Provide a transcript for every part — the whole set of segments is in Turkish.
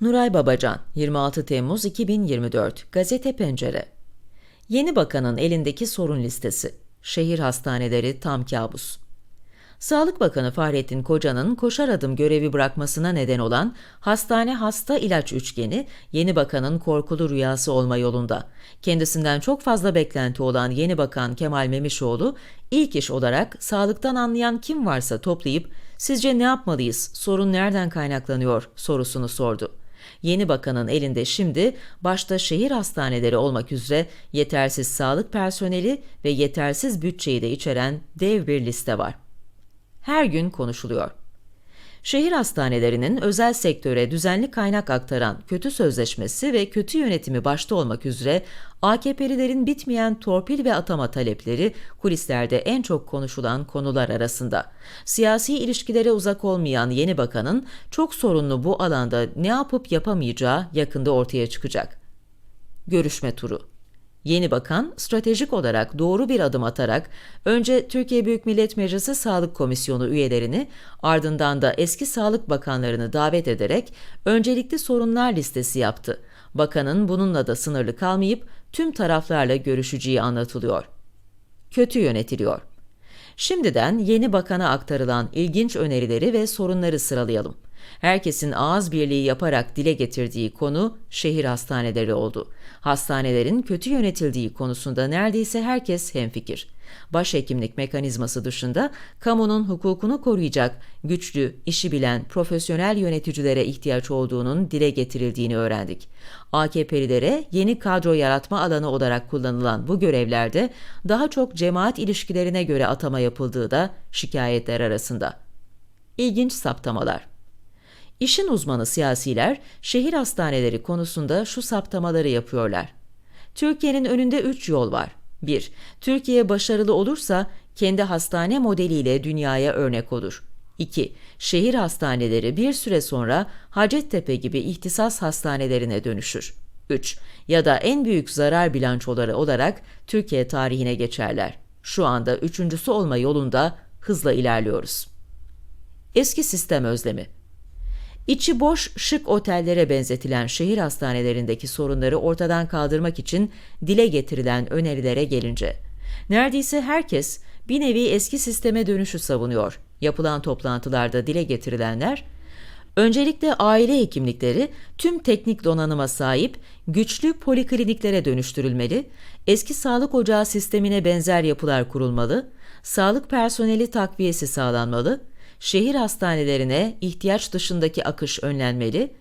Nuray Babacan, 26 Temmuz 2024, Gazete Pencere. Yeni Bakanın elindeki sorun listesi. Şehir hastaneleri tam kabus. Sağlık Bakanı Fahrettin Koca'nın koşar adım görevi bırakmasına neden olan hastane hasta ilaç üçgeni yeni bakanın korkulu rüyası olma yolunda. Kendisinden çok fazla beklenti olan yeni bakan Kemal Memişoğlu ilk iş olarak sağlıktan anlayan kim varsa toplayıp sizce ne yapmalıyız, sorun nereden kaynaklanıyor sorusunu sordu. Yeni bakanın elinde şimdi başta şehir hastaneleri olmak üzere yetersiz sağlık personeli ve yetersiz bütçeyi de içeren dev bir liste var her gün konuşuluyor. Şehir hastanelerinin özel sektöre düzenli kaynak aktaran kötü sözleşmesi ve kötü yönetimi başta olmak üzere AKP'lilerin bitmeyen torpil ve atama talepleri kulislerde en çok konuşulan konular arasında. Siyasi ilişkilere uzak olmayan yeni bakanın çok sorunlu bu alanda ne yapıp yapamayacağı yakında ortaya çıkacak. Görüşme turu Yeni bakan stratejik olarak doğru bir adım atarak önce Türkiye Büyük Millet Meclisi Sağlık Komisyonu üyelerini ardından da eski sağlık bakanlarını davet ederek öncelikli sorunlar listesi yaptı. Bakanın bununla da sınırlı kalmayıp tüm taraflarla görüşeceği anlatılıyor. Kötü yönetiliyor. Şimdiden yeni bakana aktarılan ilginç önerileri ve sorunları sıralayalım. Herkesin ağız birliği yaparak dile getirdiği konu şehir hastaneleri oldu. Hastanelerin kötü yönetildiği konusunda neredeyse herkes hemfikir. Başhekimlik mekanizması dışında kamunun hukukunu koruyacak güçlü, işi bilen, profesyonel yöneticilere ihtiyaç olduğunun dile getirildiğini öğrendik. AKP'lilere yeni kadro yaratma alanı olarak kullanılan bu görevlerde daha çok cemaat ilişkilerine göre atama yapıldığı da şikayetler arasında. İlginç saptamalar. İşin uzmanı siyasiler şehir hastaneleri konusunda şu saptamaları yapıyorlar. Türkiye'nin önünde üç yol var. 1. Türkiye başarılı olursa kendi hastane modeliyle dünyaya örnek olur. 2. Şehir hastaneleri bir süre sonra Hacettepe gibi ihtisas hastanelerine dönüşür. 3. Ya da en büyük zarar bilançoları olarak Türkiye tarihine geçerler. Şu anda üçüncüsü olma yolunda hızla ilerliyoruz. Eski sistem özlemi İçi boş şık otellere benzetilen şehir hastanelerindeki sorunları ortadan kaldırmak için dile getirilen önerilere gelince, neredeyse herkes bir nevi eski sisteme dönüşü savunuyor. Yapılan toplantılarda dile getirilenler, öncelikle aile hekimlikleri tüm teknik donanıma sahip güçlü polikliniklere dönüştürülmeli, eski sağlık ocağı sistemine benzer yapılar kurulmalı, sağlık personeli takviyesi sağlanmalı, şehir hastanelerine ihtiyaç dışındaki akış önlenmeli,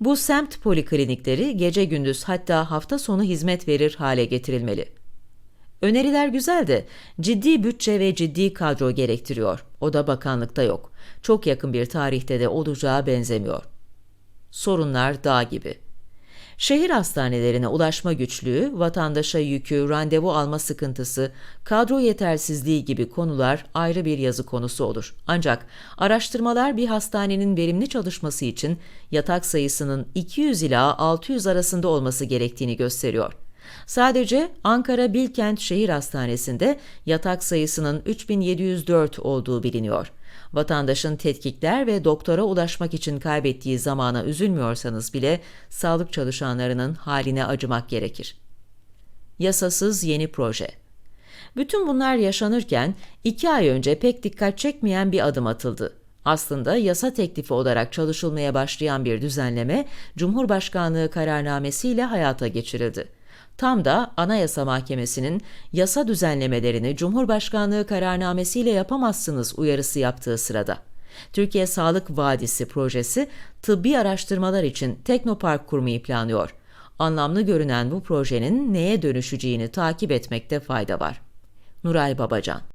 bu semt poliklinikleri gece gündüz hatta hafta sonu hizmet verir hale getirilmeli. Öneriler güzel de ciddi bütçe ve ciddi kadro gerektiriyor. O da bakanlıkta yok. Çok yakın bir tarihte de olacağı benzemiyor. Sorunlar dağ gibi. Şehir hastanelerine ulaşma güçlüğü, vatandaşa yükü, randevu alma sıkıntısı, kadro yetersizliği gibi konular ayrı bir yazı konusu olur. Ancak araştırmalar bir hastanenin verimli çalışması için yatak sayısının 200 ila 600 arasında olması gerektiğini gösteriyor. Sadece Ankara Bilkent Şehir Hastanesi'nde yatak sayısının 3704 olduğu biliniyor. Vatandaşın tetkikler ve doktora ulaşmak için kaybettiği zamana üzülmüyorsanız bile sağlık çalışanlarının haline acımak gerekir. Yasasız yeni proje bütün bunlar yaşanırken iki ay önce pek dikkat çekmeyen bir adım atıldı. Aslında yasa teklifi olarak çalışılmaya başlayan bir düzenleme Cumhurbaşkanlığı kararnamesiyle hayata geçirildi. Tam da Anayasa Mahkemesi'nin yasa düzenlemelerini Cumhurbaşkanlığı kararnamesiyle yapamazsınız uyarısı yaptığı sırada. Türkiye Sağlık Vadisi projesi tıbbi araştırmalar için teknopark kurmayı planlıyor. Anlamlı görünen bu projenin neye dönüşeceğini takip etmekte fayda var. Nuray Babacan